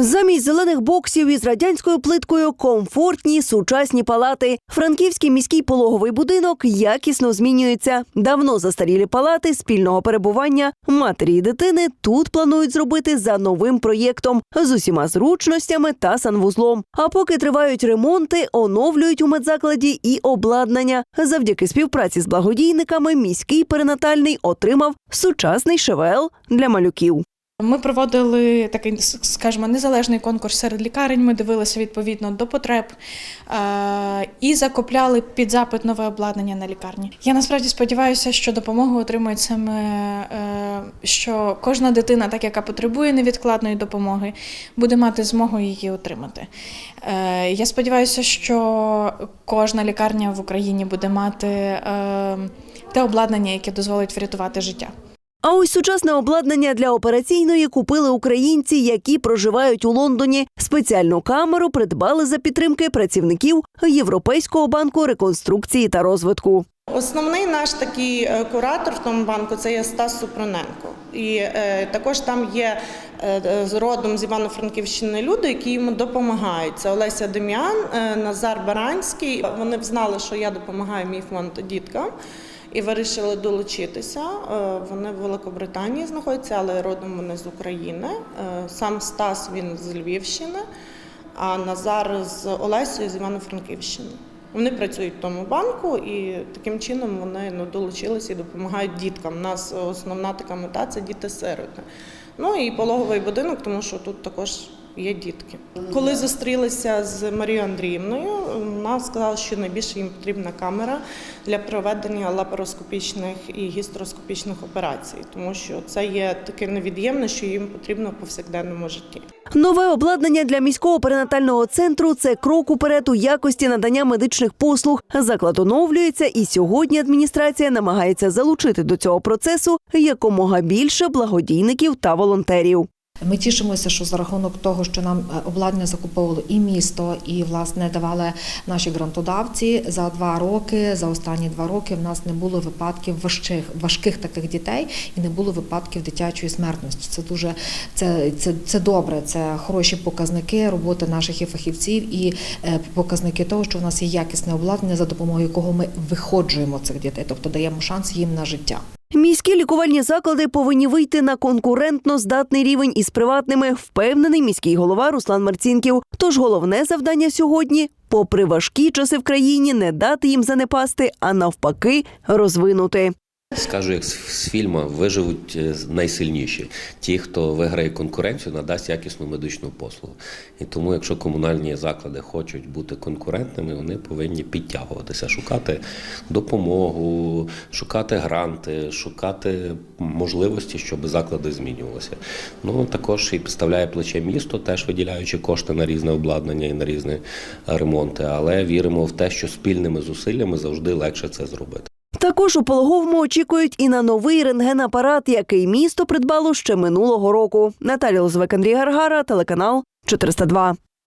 Замість зелених боксів із радянською плиткою комфортні сучасні палати. Франківський міський пологовий будинок якісно змінюється. Давно застарілі палати спільного перебування матері і дитини тут планують зробити за новим проєктом з усіма зручностями та санвузлом. А поки тривають ремонти, оновлюють у медзакладі і обладнання. Завдяки співпраці з благодійниками міський перинатальний отримав сучасний ШВЛ для малюків. Ми проводили такий, скажімо, незалежний конкурс серед лікарень. Ми дивилися відповідно до потреб е- і закупляли під запит нове обладнання на лікарні. Я насправді сподіваюся, що допомогу отримують саме, е- що кожна дитина, так яка потребує невідкладної допомоги, буде мати змогу її отримати. Е- я сподіваюся, що кожна лікарня в Україні буде мати те обладнання, яке дозволить врятувати життя. А ось сучасне обладнання для операційної купили українці, які проживають у Лондоні. Спеціальну камеру придбали за підтримки працівників Європейського банку реконструкції та розвитку. Основний наш такий е, куратор в тому банку це є Стас Супроненко. І е, також там є е, з родом з Івано-Франківщини люди, які йому допомагають. Це Олеся Дем'ян, е, Назар Баранський. Вони знали, що я допомагаю мій фонд діткам. І вирішили долучитися. Е, Вони в Великобританії знаходяться, але родом вони з України. Е, Сам Стас він з Львівщини, а Назар з Олесею з Івано-Франківщини. Вони працюють в тому банку, і таким чином вони ну, долучилися і допомагають діткам. У нас основна така мета це діти-сироти. Ну і пологовий будинок, тому що тут також є дітки. Коли зустрілися з Марією Андріївною, вона сказала, що найбільше їм потрібна камера для проведення лапароскопічних і гістероскопічних операцій, тому що це є таке невід'ємне, що їм потрібно в повсякденному житті. Нове обладнання для міського перинатального центру це крок уперед у якості надання медичних послуг. Заклад оновлюється, і сьогодні адміністрація намагається залучити до цього процесу якомога більше благодійників та волонтерів. Ми тішимося, що за рахунок того, що нам е, обладнання закуповувало і місто, і власне давали наші грантодавці за два роки. За останні два роки в нас не було випадків важких важких таких дітей і не було випадків дитячої смертності. Це дуже це, це, це добре. Це хороші показники роботи наших і фахівців, і е, показники того, що в нас є якісне обладнання, за допомогою якого ми виходжуємо цих дітей, тобто даємо шанс їм на життя. Міські лікувальні заклади повинні вийти на конкурентно здатний рівень із приватними, впевнений міський голова Руслан Марцінків. Тож головне завдання сьогодні, попри важкі часи в країні, не дати їм занепасти, а навпаки, розвинути. Скажу, як з фільму виживуть е, найсильніші. Ті, хто виграє конкуренцію, надасть якісну медичну послугу. І тому, якщо комунальні заклади хочуть бути конкурентними, вони повинні підтягуватися, шукати допомогу, шукати гранти, шукати можливості, щоб заклади змінювалися. Ну також і підставляє плече місто, теж виділяючи кошти на різне обладнання і на різні ремонти. Але віримо в те, що спільними зусиллями завжди легше це зробити. Також у пологовому очікують і на новий рентгенапарат, який місто придбало ще минулого року. Наталія Лозвек, Андрій Гаргара, телеканал 402.